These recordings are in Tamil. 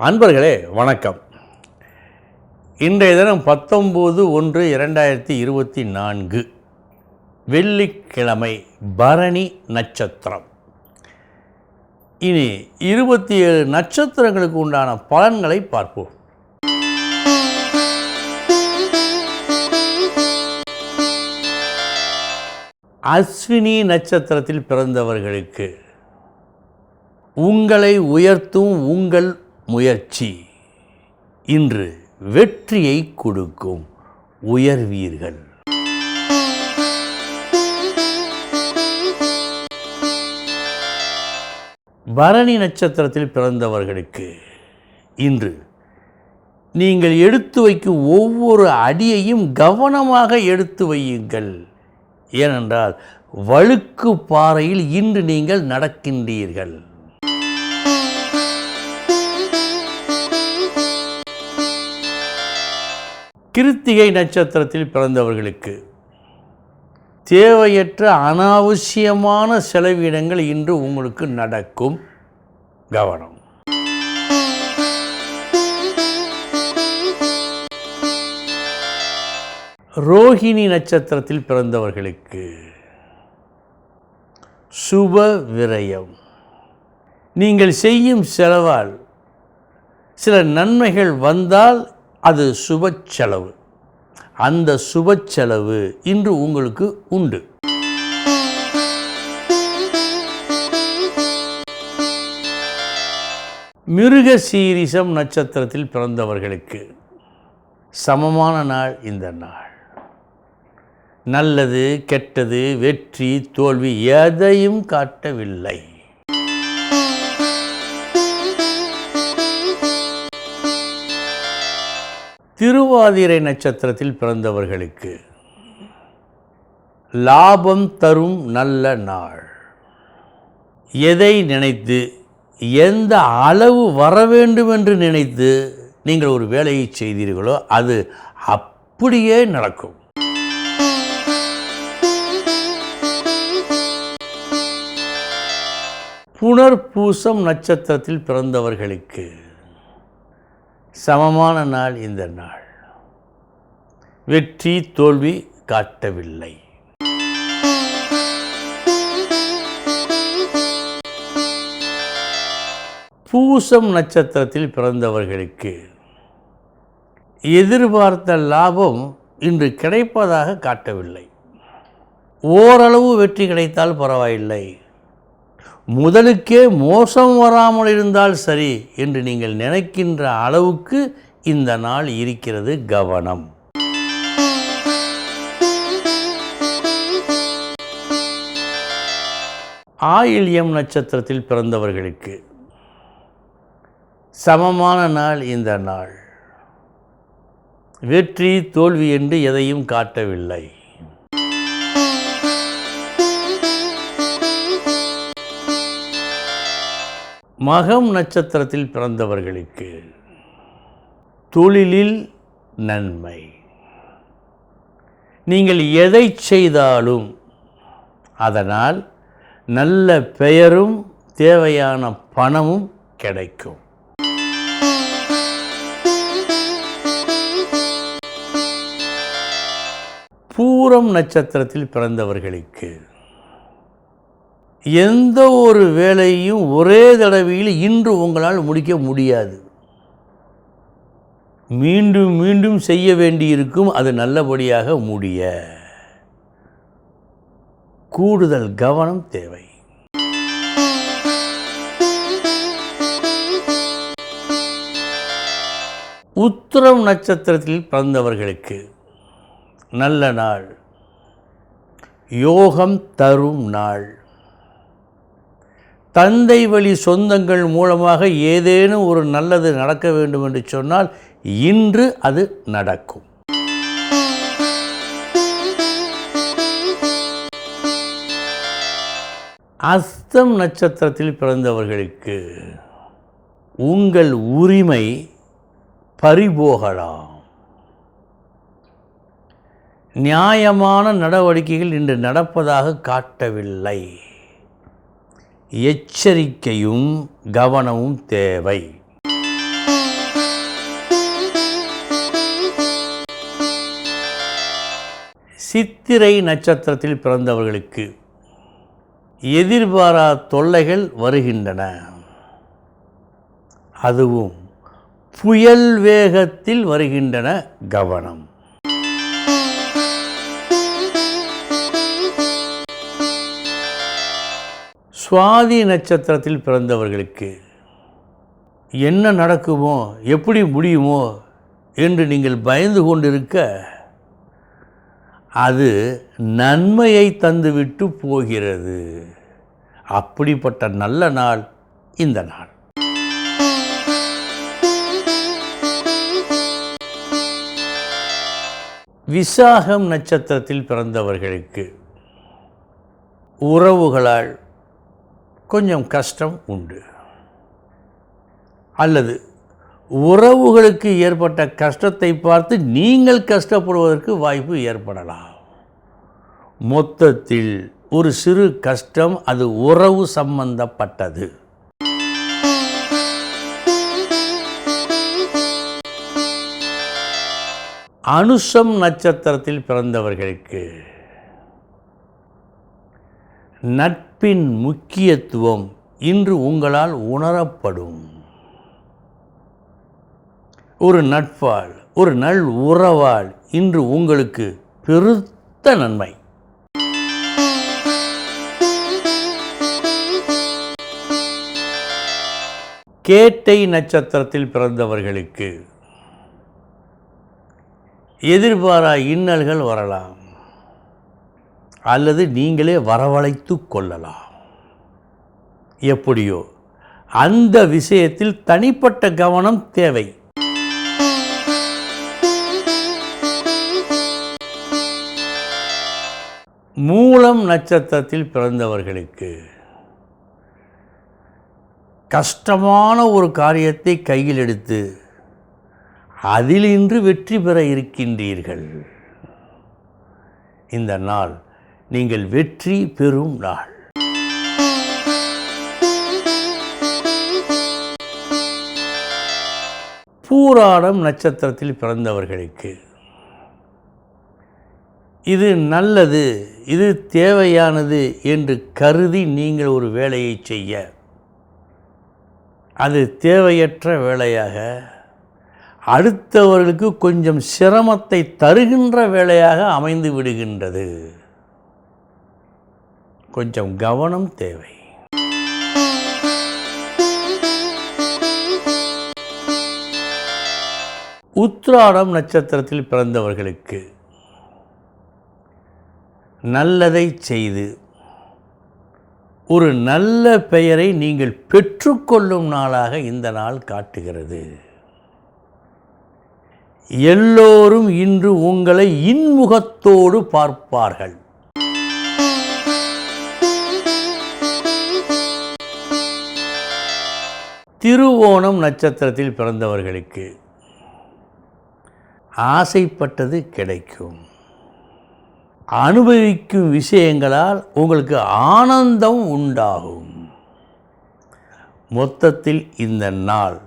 அன்பர்களே வணக்கம். இன்றைய தினம் பத்தொம்போது ஒன்று இரண்டாயிரத்தி இருபத்தி நான்கு. வெள்ளிக்கிழமை பரணி நட்சத்திரம். இனி இருபத்தி ஏழு நட்சத்திரங்களுக்கு உண்டான பலன்களை பார்ப்போம். அஸ்வினி நட்சத்திரத்தில் பிறந்தவர்களுக்கு உங்களை உயர்த்தும் உங்கள் முயற்சி. இன்று வெற்றியை கொடுக்கும் உயர்வீர்கள். பரணி நட்சத்திரத்தில் பிறந்தவர்களுக்கு இன்று நீங்கள் எடுத்து வைக்கும் ஒவ்வொரு அடியையும் கவனமாக எடுத்து வையுங்கள். ஏனென்றால் வழுக்கு பாறையில் இன்று நீங்கள் நடக்கின்றீர்கள். கிருத்திகை நட்சத்திரத்தில் பிறந்தவர்களுக்கு தேவையற்ற அனாவசியமான செலவினங்கள் இன்று உங்களுக்கு நடக்கும் கவனம். ரோஹிணி நட்சத்திரத்தில் பிறந்தவர்களுக்கு சுப விரயம். நீங்கள் செய்யும் செலவால் சில நன்மைகள் வந்தால் அது சுப செலவு அந்த சுப செலவு இன்று உங்களுக்கு உண்டு. மிருக சீரிசம் நட்சத்திரத்தில் பிறந்தவர்களுக்கு சமமான நாள் இந்த நாள். நல்லது கெட்டது வெற்றி தோல்வி எதையும் காட்டவில்லை. திருவாதிரை நட்சத்திரத்தில் பிறந்தவர்களுக்கு லாபம் தரும் நல்ல நாள். எதை நினைத்து எந்த அளவு வர வேண்டும் என்று நினைத்து நீங்கள் ஒரு வேலையை செய்தீர்களோ அது அப்படியே நடக்கும். புனர்பூசம் நட்சத்திரத்தில் பிறந்தவர்களுக்கு சமமான நாள் இந்த நாள். வெற்றி தோல்வி காட்டவில்லை. பூசம் நட்சத்திரத்தில் பிறந்தவர்களுக்கு எதிர்பார்த்த லாபம் இன்று கிடைப்பதாக காட்டவில்லை. ஓரளவு வெற்றி கிடைத்தால் பரவாயில்லை. முதலுக்கே மோசம் வராமல் இருந்தால் சரி என்று நீங்கள் நினைக்கின்ற அளவுக்கு இந்த நாள் இருக்கிறது கவனம். ஆயில்யம் நட்சத்திரத்தில் பிறந்தவர்களுக்கு சமமான நாள் இந்த நாள். வெற்றி தோல்வி என்று எதையும் காட்டவில்லை. மகம் நட்சத்திரத்தில் பிறந்தவர்களுக்கு தொழிலில் நன்மை. நீங்கள் எதை செய்தாலும் அதனால் நல்ல பெயரும் தேவையான பணமும் கிடைக்கும். பூரம் நட்சத்திரத்தில் பிறந்தவர்களுக்கு எந்த ஒரு வேலையும் ஒரே தடவையில் இன்று உங்களால் முடிக்க முடியாது. மீண்டும் மீண்டும் செய்ய வேண்டியிருக்கும் அது நல்லபடியாக முடிய. கூடுதல் கவனம் தேவை. உத்திரம் நட்சத்திரத்தில் பிறந்தவர்களுக்கு நல்ல நாள். யோகம் தரும் நாள். தந்தை வழி சொந்தங்கள் மூலமாக ஏதேனும் ஒரு நல்லது நடக்க வேண்டும் என்று சொன்னால் இன்று அது நடக்கும். அஸ்தம் நட்சத்திரத்தில் பிறந்தவர்களுக்கு உங்கள் உரிமை பறிபோகலாம். நியாயமான நடவடிக்கைகள் இன்று நடப்பதாக காட்டவில்லை. எச்சரிக்கையும் கவனமும் தேவை. சித்திரை நட்சத்திரத்தில் பிறந்தவர்களுக்கு எதிர்பாரா தொல்லைகள் வருகின்றன. அதுவும் புயல் வேகத்தில் வருகின்றன கவனம். சுவாதி நட்சத்திரத்தில் பிறந்தவர்களுக்கு என்ன நடக்குமோ எப்படி முடியுமோ என்று நீங்கள் பயந்து கொண்டிருக்க அது நன்மையை தந்துவிட்டு போகிறது. அப்படிப்பட்ட நல்ல நாள் இந்த நாள். விசாகம் நட்சத்திரத்தில் பிறந்தவர்களுக்கு உறவுகளால் கொஞ்சம் கஷ்டம் உண்டு. அல்லது உறவுகளுக்கு ஏற்பட்ட கஷ்டத்தை பார்த்து நீங்கள் கஷ்டப்படுவதற்கு வாய்ப்பு ஏற்படலாம். மொத்தத்தில் ஒரு சிறு கஷ்டம் அது உறவு சம்பந்தப்பட்டது. அனுஷம் நட்சத்திரத்தில் பிறந்தவர்களுக்கு நட்பின் முக்கியத்துவம் இன்று உங்களால் உணரப்படும். ஒரு நட்பால் ஒரு நல் உறவால் இன்று உங்களுக்கு பெருத்த நன்மை. கேட்டை நட்சத்திரத்தில் பிறந்தவர்களுக்கு எதிர்பாரா இன்னல்கள் வரலாம். அல்லது நீங்களே வரவழைத்து கொள்ளலாம். எப்படியோ அந்த விஷயத்தில் தனிப்பட்ட கவனம் தேவை. மூலம் நட்சத்திரத்தில் பிறந்தவர்களுக்கு கஷ்டமான ஒரு காரியத்தை கையில் எடுத்து அதில் இன்று வெற்றி பெற இருக்கின்றீர்கள். இந்த நாள் நீங்கள் வெற்றி பெறும் நாள். பூராடம் நட்சத்திரத்தில் பிறந்தவர்களுக்கு. இது நல்லது இது தேவையானது என்று கருதி நீங்கள் ஒரு வேலையை செய்ய. அது தேவையற்ற வேலையாக அடுத்தவர்களுக்கு கொஞ்சம் சிரமத்தை தருகின்ற வேலையாக அமைந்து விடுகின்றது. கொஞ்சம் கவனம் தேவை. உத்ராடம் நட்சத்திரத்தில் பிறந்தவர்களுக்கு நல்லதை செய்து ஒரு நல்ல பெயரை நீங்கள் பெற்றுக்கொள்ளும் நாளாக இந்த நாள் காட்டுகிறது. எல்லோரும் இன்று உங்களை இன்முகத்தோடு பார்ப்பார்கள். திருவோணம் நட்சத்திரத்தில் பிறந்தவர்களுக்கு ஆசைப்பட்டது கிடைக்கும். அனுபவிக்கும் விஷயங்களால் உங்களுக்கு ஆனந்தம் உண்டாகும். மொத்தத்தில் இந்த நாள்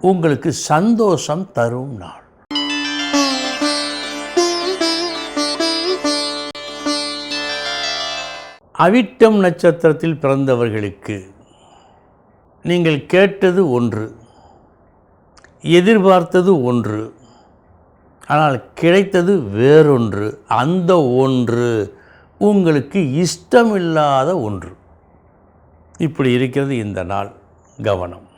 உங்களுக்கு சந்தோஷம் தரும் நாள். அவிட்டம் நட்சத்திரத்தில் பிறந்தவர்களுக்கு நீங்கள் கேட்டது ஒன்று எதிர்பார்த்தது ஒன்று ஆனால் கிடைத்தது வேறொன்று அந்த ஒன்று உங்களுக்கு இஷ்டமில்லாத ஒன்று. இப்படி இருக்கிறது இந்த நாள் கவனம்.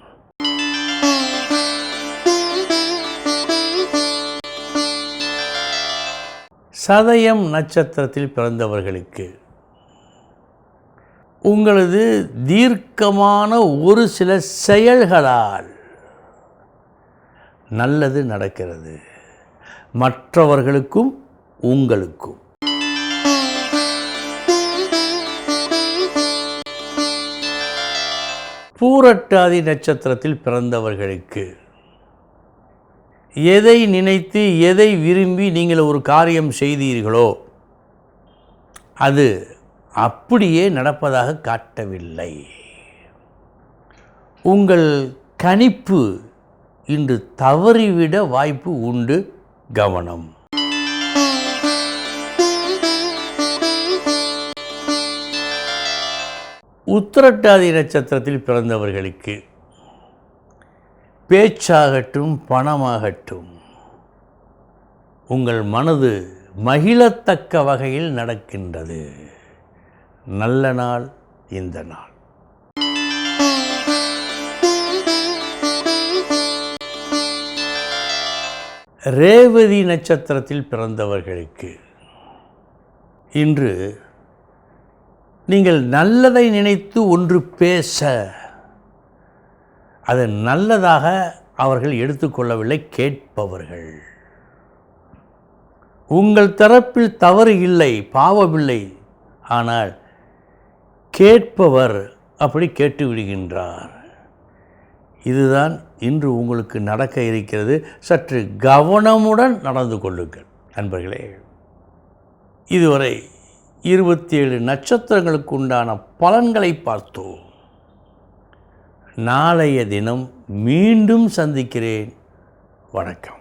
சதயம் நட்சத்திரத்தில் பிறந்தவர்களுக்கு உங்களது தீர்க்கமான ஒரு சில செயல்களால் நல்லது நடக்கிறது. மற்றவர்களுக்கும் உங்களுக்கும். பூரட்டாதி நட்சத்திரத்தில் பிறந்தவர்களுக்கு எதை நினைத்து எதை விரும்பி நீங்கள் ஒரு காரியம் செய்தீர்களோ அது அப்படியே நடப்பதாக காட்டவில்லை. உங்கள் கணிப்பு இன்று தவறிவிட வாய்ப்பு உண்டு. கவனம். உத்தரட்டாதி நட்சத்திரத்தில் பிறந்தவர்களுக்கு பேச்சாகட்டும் பணமாகட்டும் உங்கள் மனது மகிழத்தக்க வகையில் நடக்கின்றது. நல்ல நாள் இந்த நாள். ரேவதி நட்சத்திரத்தில் பிறந்தவர்களுக்கு இன்று நீங்கள் நல்லதை நினைத்து ஒன்று பேச அது நல்லதாக அவர்கள் எடுத்துக்கொள்ளவில்லை கேட்பவர்கள். உங்கள் தரப்பில் தவறு இல்லை பாவமில்லை. ஆனால் கேட்பவர் அப்படி கேட்டு விடுகின்றார். இதுதான் இன்று உங்களுக்கு நடக்க இருக்கிறது. சற்று கவனமுடன் நடந்து கொள்ளுங்கள் நண்பர்களே இதுவரை இருபத்தி ஏழு நட்சத்திரங்களுக்கு உண்டான பலன்களை பார்த்தோம். நாளைய தினம் மீண்டும் சந்திக்கிறேன். வணக்கம்.